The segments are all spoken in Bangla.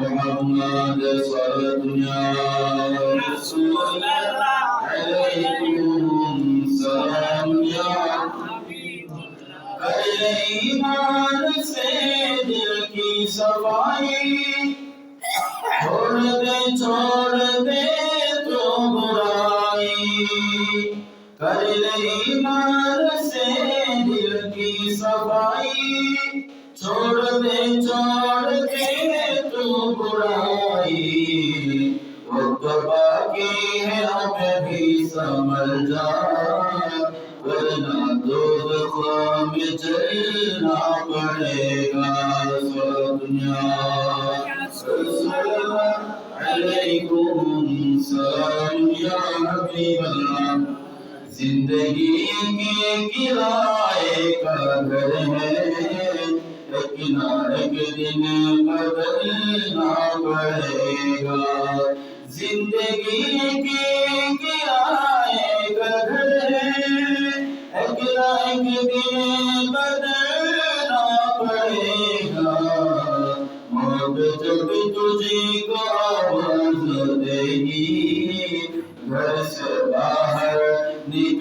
محمد صلاتنا رسول الله عليكم سلام يا عليه مان سے دل کی صفائی چھوڑ دے چھوڑ دے تو برائی کر لئی مان چھوڑ دے چھوڑ دے تو برائی وہ تو باقی ہے اب بھی سمجھ جا ورنہ میں چلنا پڑے گا سو دنیا علیکم سلام یا حبیب اللہ زندگی کے کرائے کا گھر ہے लेकिन एक दिन बदलना पड़ेगा जिंदगी के किराए का घर है एक ना एक दिन बदलना पड़ेगा मौत जब तुझे को आवाज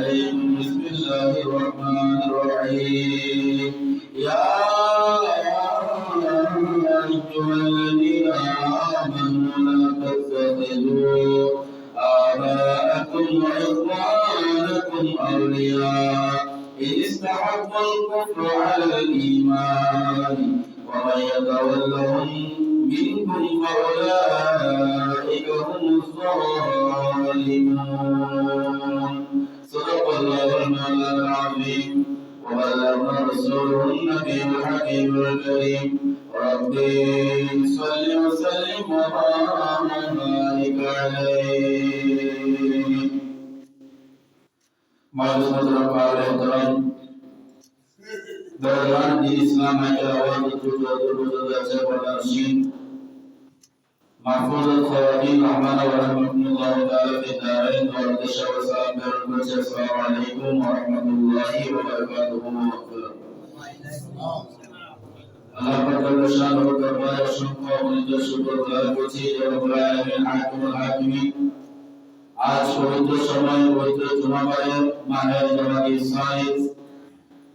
عليكم بسم الله الرحمن الرحيم. الكريم رب صل وسلم وبارك عليه معزز رفع الاحترام دوران دين اسلام اجراوات الجودة والجودة سبع الارشيد محفوظ الخواتيم رحمنا ورحمكم الله تعالى في الدارين والدشة والسلام السلام عليكم ورحمة الله وبركاته وبركاته আজ পবিত্র সময় পবিত্র জুমাবারের মাহের জামাতি সাইদ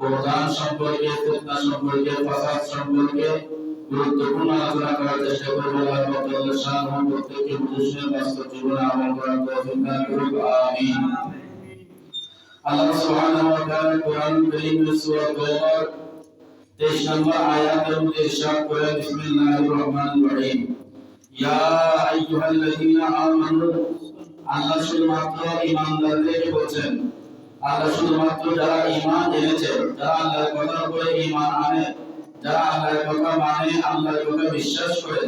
বহদান সম্পর্কে ফিতনা সম্পর্কে ফাসাদ সম্পর্কে গুরুত্বপূর্ণ আলোচনা করার চেষ্টা করব। আল্লাহ শান ও প্রত্যেককে বুঝে বাস্তব জীবনে আমল করার তৌফিক দান করুক আমিন। আল্লাহ সুবহানাহু ওয়া তাআলা কোরআন কারীমের সূরা তওবার 23 নম্বর আয়াতের মধ্যে ইরশাদ করে বিসমিল্লাহির রহমানির রহিম। ইয়া আইয়ুহাল্লাযীনা আমানু, আল্লাহ শুধুমাত্র ঈমানদারদেরকে বলছেন আল্লাহ শুধুমাত্র যারা ঈমান এনেছে, যারা আল্লাহর কথার উপরে ঈমান আনে, যারা আল্লাহর কথা মানে আল্লাহর কথা বিশ্বাস করে,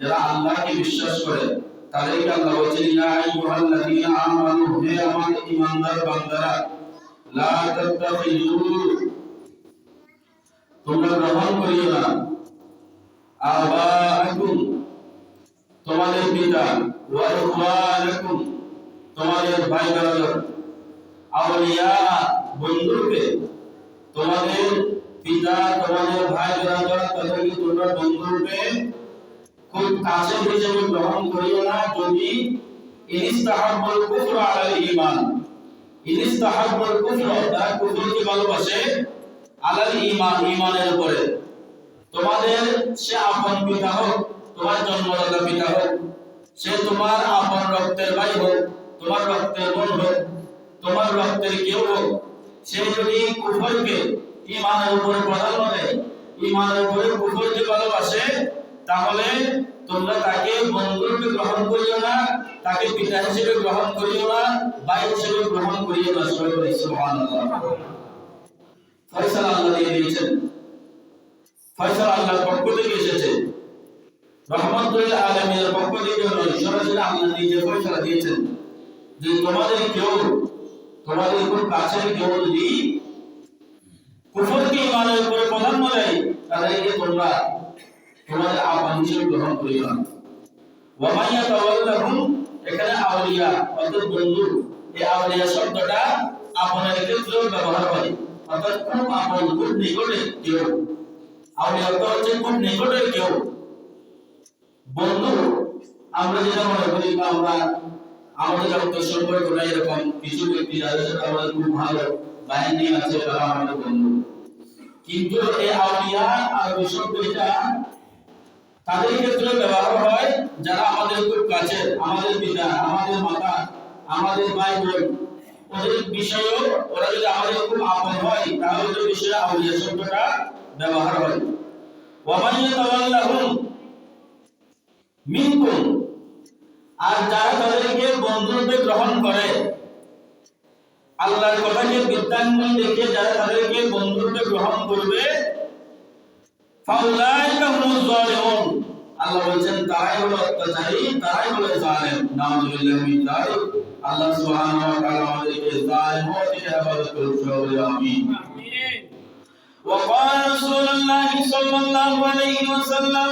যারা আল্লাহকে বিশ্বাস করে, তাদেরকে আল্লাহ বলছেন, ইয়া আইয়ুহাল্লাযীনা আমানু, হে আমার বান্দারা, লা তোমরা গ্রহণ করিও না। তোমাদের পিতা, ওয়া তোমাদের ভাই ঈমান ঈমানের উপরে। তোমাদের সে আপন পিতা হোক, তোমার জন্মদাতা পিতা হোক, সে তোমার আপন রক্তের ভাই হোক, তোমার রক্তের বোন হোক তোমার রক্তের কেউ সে যদি কুফরকে ইমানের উপরে প্রাধান্য দেয় ইমানের উপরে কুফরকে ভালোবাসে, তাহলে তোমরা তাকে বন্ধুরূপে গ্রহণ করিও না, তাকে পিতা হিসেবে গ্রহণ করিও না, ভাই হিসেবে গ্রহণ করিও না ফয়সালা আল্লাহ দিয়ে দিয়েছেন। ফয়সালা আল্লাহর পক্ষ থেকে এসেছে। পক্ষ থেকে সরাসরি আল্লাহ ফয়সালা দিয়েছেন যে তোমাদের কেউ তোমাদের খুব কাছের কেউ যদি কুফরকে ইমানের উপরে প্রাধান্য দেয় তাদেরকে তোমরা তোমাদের আপন হিসেবে গ্রহণ করিও না। ওয়ামাইয়া তাওয়াল্লাহুম এখানে আউলিয়া, অর্থাৎ বন্ধু, এই আউলিয়া শব্দটা আপনের ক্ষেত্রেও ব্যবহার হয়। অর্থাৎ খুব আপন খুব নিকটের কেউ। আউলিয়া অর্থ হচ্ছে খুব নিকটের কেউ। বন্ধু, আমরা যেটা মনে করি আমরা আমাদের রক্ত সম্পর্কটা এরকম কিছু ব্যক্তি, যাদের সাথে আমাদের খুব ভালো বাহিনী আছে, তারা আমাদের বন্ধু। কিন্তু এই আউলিয়া আর শব্দ এটা তাদের ক্ষেত্রে ব্যবহার হয় যারা আমাদের খুব কাছে, আমাদের পিতা, আমাদের মাতা, আমাদের ভাই বোন। ওদের বিষয়েও ওরা যদি আমাদের খুব আপন হয়, তাহলে ওদের বিষয়ে আউলিয়া শব্দটা ব্যবহার হয়। ওয়ামান ইয়াতাওয়াল্লাহুম মিনকুম। আর যারা তাদেরকে বন্ধুরূপে গ্রহণ করে আল্লাহর কথাকে বিদ্যাঙ্গুল দেখে যারা তাদেরকে বন্ধুরূপে গ্রহণ করবে ফাউলাইকা হুমুজ জালিমুন আল্লাহ বলছেন তারাই হলো অত্যাচারী তারাই হলো জালেম নাউযুবিল্লাহি মিন যালিক আল্লাহ সুবহানাহু ওয়া তাআলা আমাদেরকে জালিম হতে হেফাজত করুন সকলে আমিন وقال رسول الله صلى الله عليه وسلم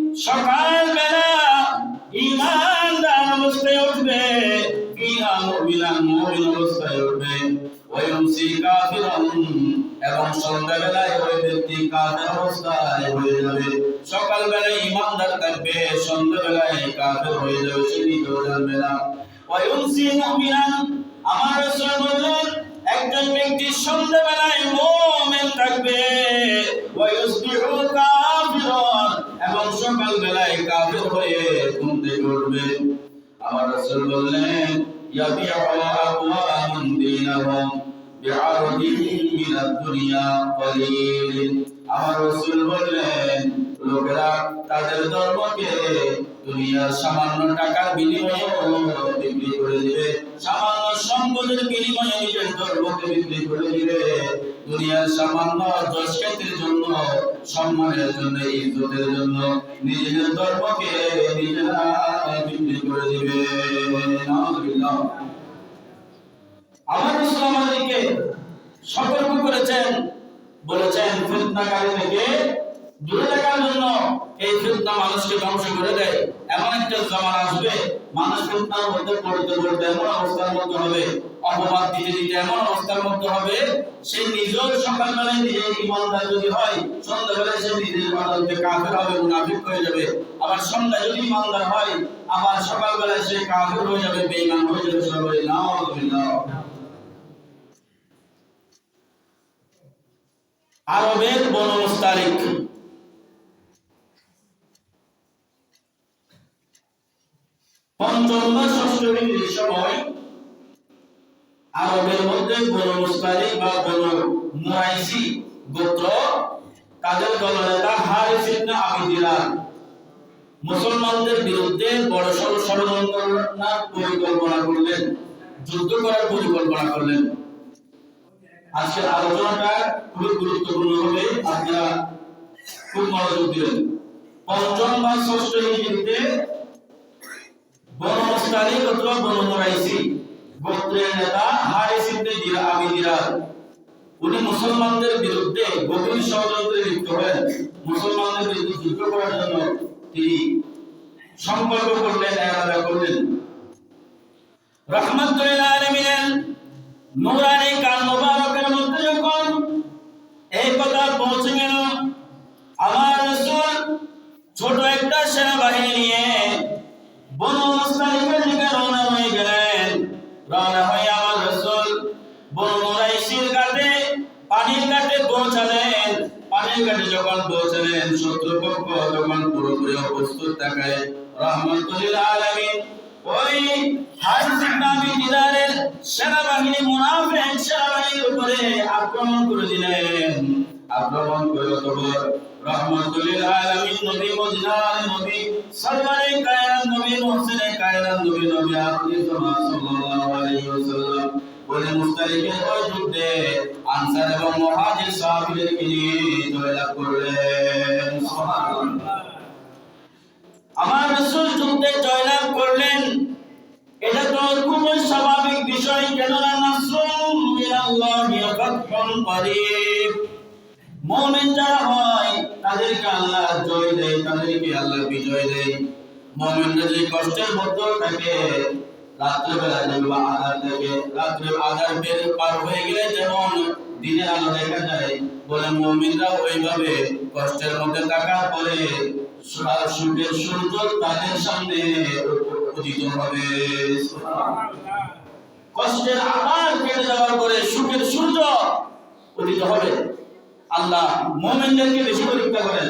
সকালবেলা ঈমানদার অবস্থায় উঠবে ফিহা মুমিনান মুমিন অবস্থায় উঠবে। ওয়ায়ুমসি কাফিরান, এবং সন্ধ্যাবেলায় ওই ব্যক্তি কাফের অবস্থায় হয়ে যাবে। সকালবেলায় ঈমানদার থাকবে, সন্ধ্যাবেলায় কাফের হয়ে যাবে সে নিজেও জানবে আমার একজন ব্যক্তি সন্ধ্যাবেলায় মুমিন থাকবে। এবং সকালবেলায় হয়ে ঘুম উঠবে। আমার রাসূল বললেন দীনাহুম বিআরদিন মিনাদ দুনিয়া কলিল। আমার রাসূল বললেন, লোকেরা তাদের ধর্মকে দুনিয়ার সামান্য টাকার বিনিময়ে বিক্রি করে দিবে। সামান্য সম্পদের বিনিময়ে নিজের ধর্মকে বিক্রি করে দিবে দুনিয়ার সামান্য খ্যাতির জন্য, সম্মানের জন্য, ইজ্জতের জন্য নিজেদের ধর্মকে নিজেরা বিক্রি করে দিবে। আমার আমাদেরকে সতর্ক করেছেন, বলেছেন ফিতনাকারী থেকে দূরে থাকার জন্য এই ফিতনা মানুষকে ধ্বংস করে দেয়। এমন একটা জমান আসবে, মানুষ ফিতনার মধ্যে পড়তে পড়তে এমন অবস্থার মধ্যে হবে, অপবাদ দিতে দিতে এমন অবস্থার মধ্যে হবে, সে নিজেও সকালবেলায় নিজে ইমানদার যদি হয়, সন্ধ্যাবেলায় সে নিজের ইবাদতে কাফের হবে, মুনাফিক হয়ে যাবে। আবার সন্ধ্যায় যদি ইমানদার হয়, আবার সকালবেলায় সে কাফের হয়ে যাবে, বেঈমান হয়ে যাবে সবাই নাউযুবিল্লাহ আরবের বনু মুস্তারিক পঞ্চম বা ষষ্ঠ হিজরির সময় আরবের মধ্যে বনু মুস্তারিক বা বনু মুরাইসি গোত্র তাদের দলনেতা হারিস ইবনে আবি মুসলমানদের বিরুদ্ধে বড় সড় ষড়যন্ত্র পরিকল্পনা করলেন, যুদ্ধ করার পরিকল্পনা করলেন। আজকের আলোচনাটা খুবই গুরুত্বপূর্ণ হবে, আপনারা খুব মনোযোগ দিবেন। পঞ্চম বা ষষ্ঠ হিজরিতে বনু মুস্তালিক অথবা বনু মুরাইসি গোত্রের নেতা হারিস ইবনে উনি মুসলমানদের বিরুদ্ধে গভীর ষড়যন্ত্রে লিপ্ত হলেন মুসলমানদের বিরুদ্ধে যুদ্ধ করার জন্য তিনি করলেন করলেন। রহমতুল্লাহ আলমিনের নুরানি কান মুবারকের মধ্যে যখন এই কথা পৌঁছে গেল, আমার রাসূল ছোট একটা সেনাবাহিনী নিয়ে বনু মুস্তালিকের দিকে রওনা হয়ে গেলেন রওনা হয়ে আমার রাসূল বনু মুরাইসির ঘাটে পানির ঘাটে পৌঁছালেন পানির ঘাটে যখন পৌঁছালেন, শত্রুপক্ষ যখন পুরোপুরি অপ্রস্তুত দেখায় রহমতুল্লিল আলামিন ওই দিলারের সেনাবাহিনী, মুনাফিক সেনাবাহিনীর উপরে আক্রমণ করে দিলেন। আক্রমণ করে তখন রহমতুল্লিল আলামিন নবী মদিনার নবী সরওয়ারে কায়নাত নবী মুহসিনে কায়নাত নবী নবী আপনি সাল্লাল্লাহু আলাইহি ওয়াসাল্লাম বলে মুস্তালিকের ওই যুদ্ধে আনসার এবং সাহাবীদেরকে নিয়ে করলেন। আমার যুদ্ধে জয়লাভ করলেন। এটা তো খুবই স্বাভাবিক বিষয়, কেননা তাদেরকে আল্লাহ জয় দেয় বিজয় কষ্টের থাকে থাকে, রাত্রে পার হয়ে গেলে যেমন দিনের আলো দেখা যায় বলে মুমিনরা ওইভাবে কষ্টের মধ্যে থাকার পরে সূর্য তাদের সামনে উদিত হবে। কষ্টের আকার কেটে যাওয়ার পরে সুখের সূর্য উদিত হবে। আল্লাহ মোমেনদেরকে বেশি পরীক্ষা করেন।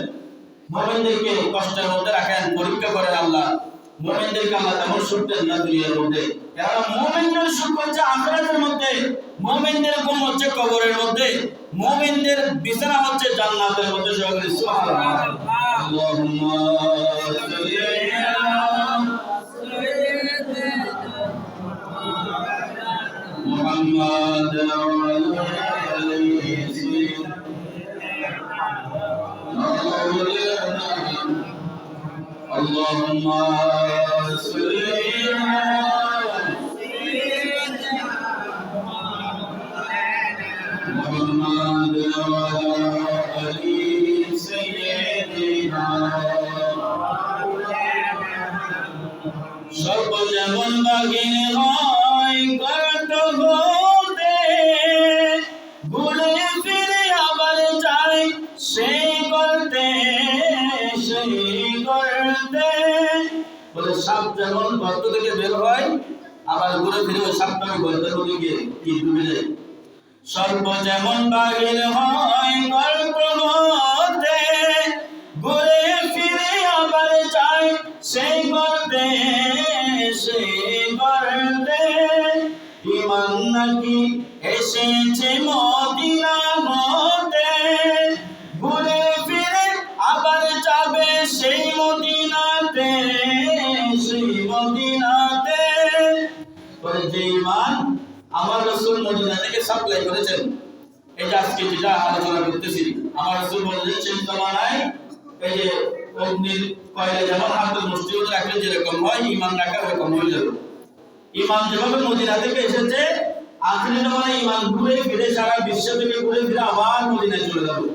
মোমেনদেরকে কষ্টের মধ্যে রাখেন, পরীক্ষা করেন আল্লাহ। মোমেনদেরকে আল্লাহ তেমন সুখ দেন না দুনিয়ার মধ্যে কেননা মোমেনদের সুখ হচ্ছে আখরাতের মধ্যে মোমেনদের ঘুম হচ্ছে কবরের মধ্যে মোমেনদের বিছানা হচ্ছে জান্নাতের মধ্যে সকলে সুবহানাল্লাহ আল্লাহুম্মা সাল্লি আলা محمد وعلى آله اللهم صل সর্ব যেমন বাগিল হয় গল্প মধ্যে। ঘুরে ফিরে আবার চাই সেই করতে সেই করতে ইমান নাকি এসেছে মদিনা আজকে যেটা আলোচনা করতেছি, আমার রসুল বলেছেন সেই জমানায় এই যে অগ্নির যেমন হাতের মুষ্টি মধ্যে রাখলে যেরকম হয় ইমান রাখা ওরকম হয়ে যাবে। ইমান যেভাবে মদিনা থেকে এসেছে ইমান ঘুরে ফিরে সারা বিশ্ব থেকে ঘুরে ফিরে আবার মদিনায় চলে যাবে।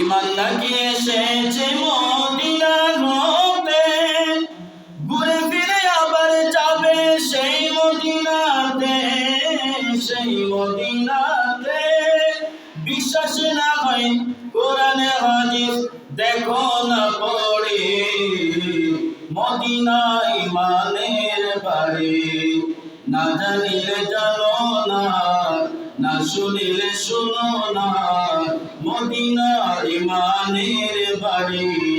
ইমান নাকি এসেছে মদিনার কোরআনে হাদিস দেখো না পড়ে। বাড়ি। না জানিলে জানো না না শুনিলে শুনো না। মদিনা ইমানের বাড়ি।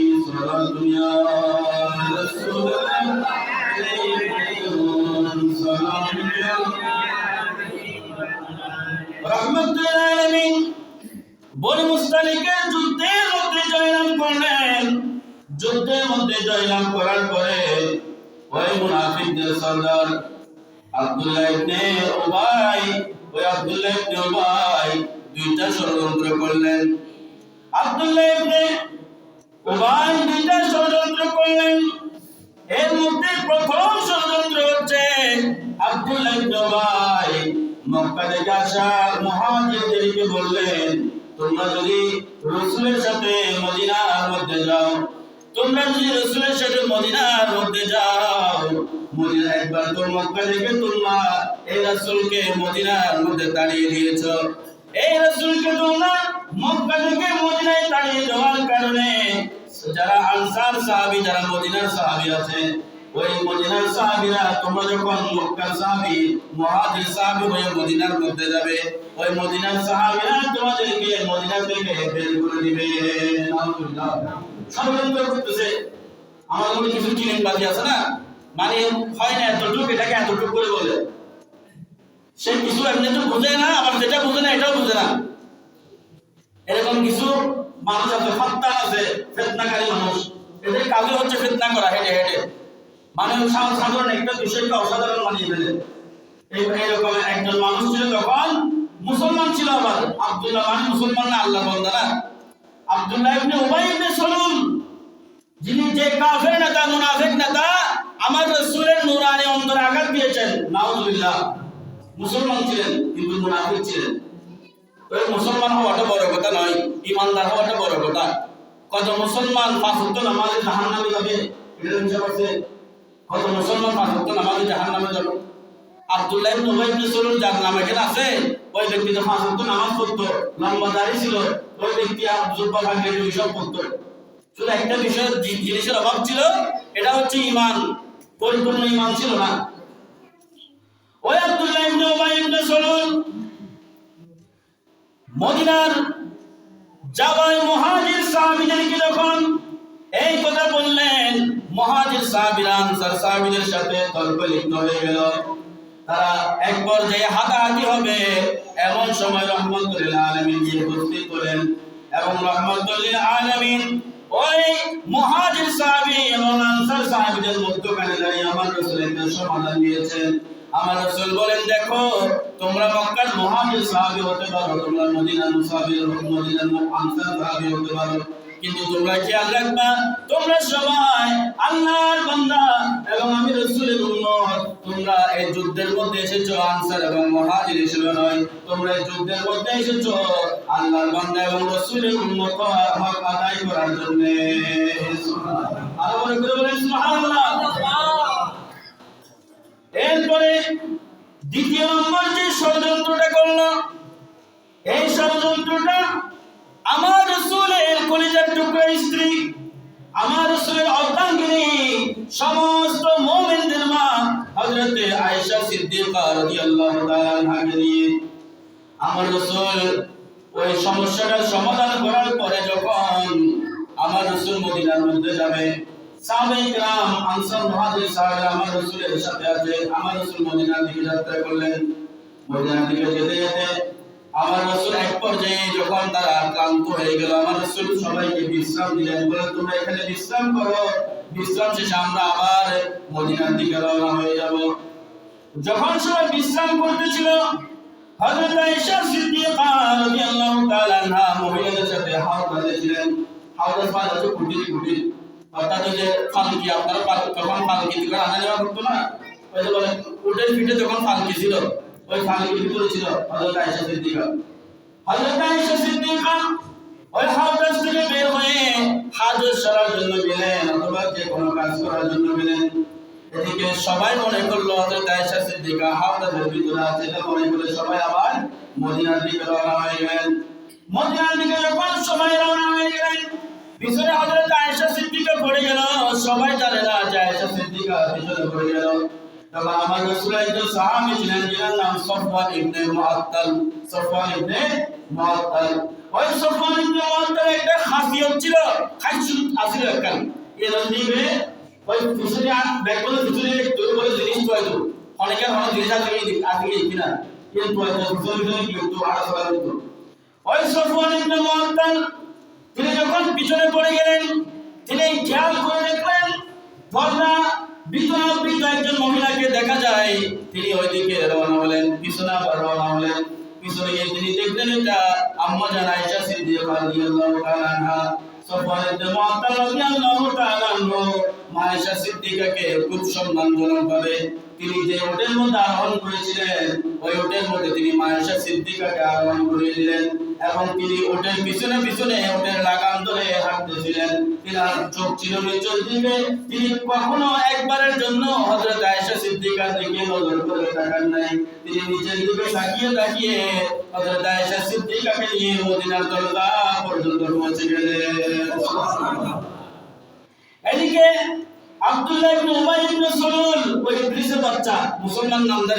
বনি মুস্তালিকের যুদ্ধের মধ্যে জয়লাভ করলেন। যুদ্ধের মধ্যে জয়লাভ করার পরে ওই মুনাফিকদের সর্দার আব্দুল্লাহ ইবনে উবাই, ওই আব্দুল্লাহ ইবনে উবাই দুইটা ষড়যন্ত্র করলেন। আব্দুল্লাহ ইবনে উবাই দুইটা ষড়যন্ত্র করলেন। এর মধ্যে প্রথম ষড়যন্ত্র হচ্ছে আব্দুল্লাহ ইবনে উবাই মক্কা থেকে আসা মুহাজিরদেরকে বললেন তোমরা যদি রসুলের সাথে মদিনার মধ্যে যাও, তোমরা যদি রসুলের সাথে মদিনার মধ্যে যাও, মদিনা একবার তো মক্কা তোমরা এই রাসূলকে মদিনার মধ্যে তাড়িয়ে দিয়েছ। এই রাসূলকে তোমরা মক্কা থেকে মদিনায় তাড়িয়ে দেওয়ার কারণে যারা আনসার সাহাবী, যারা মদিনার সাহাবী আছে ওই মদিনার সাহাবীরা তোমরা যখন মানে হয় না এতটুকু কিছু এমনি তো বোঝে না, আবার যেটা বোঝে না, এটাও বোঝে না। এরকম কিছু মানুষ আছে ফত্তা আছে, ফেতনাকারী মানুষ। এদের কাজে হচ্ছে ফেতনা করা, হেঁটে হেঁটে। মানুষ সাধারণ একটা বিষয়কে অসাধারণ মানিয়ে ফেলে। এইরকম একজন মানুষ ছিল তখন মুসলমান ছিল আবার। আব্দুল্লাহ মানে মুসলমান না আল্লাহ বন্দা না আব্দুল্লাহ ইবনে উবাই ইবনে সালুল যিনি যে কাফের নেতা, মুনাফিক নেতা, আমার রাসূলের নূরানি অন্তরে আঘাত দিয়েছেন। নাউজুবিল্লাহ। মুসলমান ছিলেন, কিন্তু মুনাফিক ছিলেন। ওই মুসলমান হওয়াটা বড় কথা নয়, ইমানদার হওয়াটা বড় কথা। কত মুসলমান পাঁচ নামাজে জাহান্নামে যাবে, এটা কত মুসলমান পাঁচ নামাজে জাহান্নামে যাবে। আব্দুল্লাহ যার নাম এখানে আছে, ওই ব্যক্তি যে পাঁচ ওয়াক্ত নামাজ পড়তো, লম্বা ছিল, ওই ব্যক্তি পড়তো। শুধু একটা বিষয় জিনিসের অভাব ছিল, এটা হচ্ছে ইমান। পরিপূর্ণ ইমান ছিল না। ওই আব্দুল্লাহ ইবনে উবাই মদিনার যাবাই মহাজির সাহাবীদেরকে যখন এই কথা বললেন মহাজির সাহাবীরা আনসার সাহাবীদের সাথে তর্ক লিপ্ত হয়ে গেল। তারা এক পর্যায়ে হাতাহাতি হবে, এমন সময় রহমতুল্লাহ আলামিন গিয়ে উপস্থিত এবং আলামিন ওই মহাজির সাহাবী এবং আনসার সাহাবীদের মধ্যখানে দাঁড়িয়ে আমার রাসূল একটা সমাধান দিয়েছেন। আমার রাসূল বলেন, দেখো, তোমরা মক্কার মহাজির সাহাবী হতে পারো, তোমরা মদিনার সাহাবী মদিনার আনসার সাহাবী হতে পারো। কিন্তু তোমরা খেয়াল রাখবা? তোমরা সবাই আল্লাহর বান্দা এবং আমি রাসূলের উম্মত। তোমরা এই যুদ্ধের মধ্যে এসেছ, আনসার এবং মুহাজির হিসেবে নয়। তোমরা এই যুদ্ধের মধ্যে এসেছ, আল্লাহর বান্দা এবং রাসূলের হওয়ার হক আদায় করার জন্য। এরপরে দ্বিতীয় নম্বর যে ষড়যন্ত্রটা করল, এই ষড়যন্ত্রটা আমার রসুলের কলিজার টুকরা স্ত্রী, আমার রসুলের অর্ধাঙ্গিনী, সমস্ত মোমেনদের মা, হযরতে আয়েশা সিদ্দিকা রাদিয়াল্লাহু তাআলা আমার রসুল ওই সমস্যাটার সমাধান করার পরে যখন আমার রসুল মদিনার মধ্যে যাবে, সাহাবায়ে কিরাম, আনসার মুহাজির সাহাবারা আমার রসুলের সাথে আছে, আমার রসুল মদিনার দিকে যাত্রা করলেন। মদিনার দিকে যেতে যেতে আমার রসুল এক পর্যায়ে যখন তারা ক্লান্ত হয়ে গেল, আমার রসুল সবাইকে বিশ্রাম দিলেন, বলে, তোমরা এখানে বিশ্রাম করো। বিশ্রাম শেষে আমরা আবার মদিনার দিকে রওনা হয়ে যাব। যখন সবাই বিশ্রাম করতেছিল, হযরত আয়েশা সিদ্দিকা রাদিয়াল্লাহু তাআলা মহিলাদের সাথে হাওড়ে ছিলেন হাওড়ে পার হচ্ছে কুটির কুটির অর্থাৎ যে ফালকি, আপনারা তখন ফালকি থেকে আনা নেওয়া করতো না? ওই বলে, উটের যখন ফালকি ছিল ওই ফালকির ভিতরে ছিল হযরত আয়েশা সিদ্দিকা। আয়েশা সিদ্দিকা ওই হাওড় থেকে বের হয়ে সরার জন্য গেলেন, অথবা যে কোনো কাজ করার জন্য গেলেন। এদিকে সবাই মনে করল, হযরত আয়েশা সিদ্দিকা হাওড়ের ভিতরে আছে। এটা মনে করে সবাই আবার মদিনার দিকে রওনা হয়ে গেলেন। মদিনার দিকে যখন সবাই রওনা হয়ে গেলেন আয়েশা সিদ্দিকা পড়ে গেল। সবাই জানে না যে আয়েশা সিদ্দিকা পড়ে গেল। তখন আমার একজন ছিলেন যার নাম সফওয়ান ইবনে মুআত্তাল। সফওয়ান ইবনে মুআত্তাল। ওই সফওয়ান ইবনে মুআত্তাল একটা খাসিয়ত ছিল আছিল একটা। এর দিবে ওই আর তোর বলে জিনিস তো হয়তো অনেকের অনেক জিনিস আছে কি আছে কি কিনা। কিন্তু পিছনে পিছনে কি সরা দিত ওই সফওয়ান ইবনে মুআত্তাল, তিনি যখন পিছনে পড়ে গেলেন, তিনি খেয়াল করে দেখলেন ধর্ণা বিতরাবৃত একজন মহিলাকে দেখা যায়, তিনি ওইদিকে রওনা হলেন, পিছনে আবার রওনা হলেন। পিছনে গিয়ে তিনি দেখলেন এটা আম্মা রাদিয়াল্লাহু তাআলা আনহা রাদিয়াল্লাহু তাআলা আনহু সিদ্দিকাকে খুব তিনি যে হোটেল মধ্যে আরোহণ করেছিলেন ওই হোটেল মধ্যে তিনি মা আয়েশা সিদ্দিকাকে আরোহণ করে দিলেন এবং তিনি ওটের পিছনে পিছনে ওটের লাগাম ধরে হাঁটতেছিলেন। তিনার চোখ ছিল দিকে। তিনি কখনো একবারের জন্য হযরত আয়েশা সিদ্দিকার দিকে নজর করে তাকান নাই। তিনি নিচের দিকে তাকিয়ে তাকিয়ে হযরত আয়েশা সিদ্দিকাকে নিয়ে মদিনার দরজা পর্যন্ত পৌঁছে গেলেন। এদিকে আব্দুল্লাহ ইবনে উবাই ইবনে সলুল ওই ইবলিসের বাচ্চা মুসলমান নামদার।